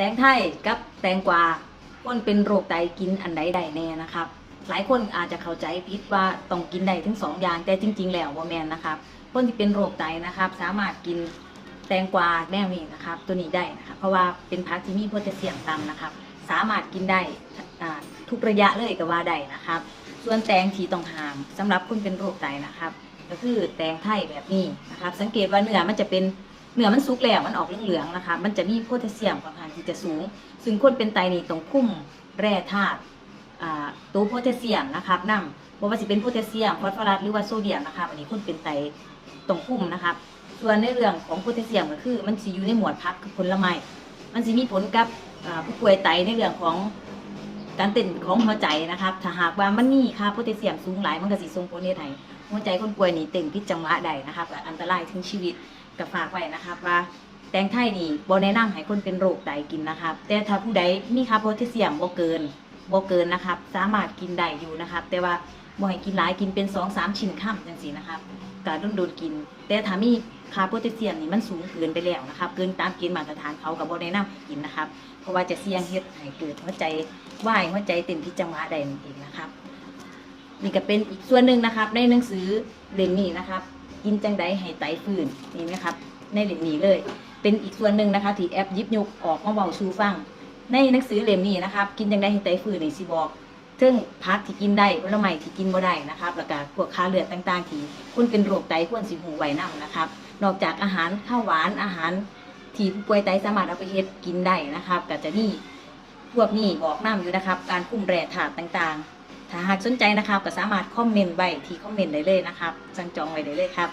ตงไทยกับแตงกวาคนเป็นโรคไตกินอันใดใดแน่นะครับ หลายคนอาจจะเข้าใจผิดว่าต้องกินได้ทั้งสองอย่างแต่จริง ๆ แล้วว่าแมนนะครับ คนที่เป็นโรคไตนะครับ สามารถกินแตงกวาแนวนี้นะครับ ตัวนี้ได้นะครับเพราะว่าเป็นผักที่มีโพแทสเซียมต่ำนะครับ สามารถกินได้ทุกระยะเลยก็ว่าได้นะครับ ส่วนแตงที่ต้องหามสำหรับคนเป็นโรคไตนะครับ ก็คือแตงไทยแบบนี้นะครับ สังเกตว่าเนื้อมันจะเป็น เนื้อมันสุกแล้วมันออกเหลืองๆนะคะ มันจะมีโพแทสเซียมค่อนข้างที่จะสูง ซึ่งคนเป็นไตนี่ต้องคุ้มแร่ธาตุตัวโพแทสเซียมนะครับนำบ่ว่าสิเป็นโพแทสเซียมฟอสฟอรัสหรือว่าโซเดียมนะครับอันนี้คนเป็นไตต้องคุ้มนะครับส่วนในเรื่องของโพแทสเซียมก็คือ มันสิอยู่ในหมวดพักคือผลไม้มันสิมีผลกับผู้ป่วยไตในเรื่องของการเต้นของหัวใจนะครับ ถ้าหากว่ามันมีค่าโพแทสเซียมสูงหลาย มันก็สิส่งผลให้หัวใจคนป่วยนี่เต้นผิดจังหวะใดนะครับและอันตรายถึงชีวิต ก็ฝากไว้นะครับว่าแตงไทยนี่บ่แนะนำให้คนเป็นโรคไตกินนะครับ แต่ถ้าผู้ใดมีค่าโพแทสเซียมบ่เกินบ่เกินนะครับ สามารถกินได้อยู่นะครับ แต่ว่าบ่ให้กินหลายกินเป็น2อสามชิ้นค่ำจังซี่นะครับก็ต้องโดนกิน แต่ถ้ามีค่าโพแทสเซียมนี่มันสูงเกินไปแล้วนะครับ เกินตามเกณฑ์มาตรฐานเขาก็บ่แนะนำให้กินนะครับ เพราะว่าจะเสี่ยงเฮ็ดให้เกิดหัวใจวายหัวใจเต้นผิดจังหวะใดนั่นเองนะครับนี่ก็เป็นอีกส่วนหนึ่งนะครับ ในหนังสือเล่มนี้นะครับ กินจังใดให้ไตฟื้นนี่นะครับ ในเล่มนี้เลย เป็นอีกส่วนหนึ่งนะคะ ที่แอปยิบยกออกมาเบาสู่ฟัง ในหนังสือเล่มนี้นะครับ กินจังใดให้ไตฟื้นในี่สิบอกซึ่งพักที่กินได้ผลไม้ที่กินบ่ได้นะครับแล้วก็พวกค่าเลือดต่างๆ ที่คุณเป็นโรคไตควรสิหูไว้นํนะครับ นอกจากอาหารข้าวหวานอาหารที่ผู้ป่วยไตสามารถเอาไปเฮ็ดกินได้นะครับก็จะมีพวกนี้บอกน้ำอยู่นะครับ การคุมแร่ธาตุต่างๆ ถ้าหากสนใจนะครับก็สามารถคอมเมนต์ไว้ที่คอมเมนต์ได้เลยนะครับสั่งจองไว้ได้เลยครับ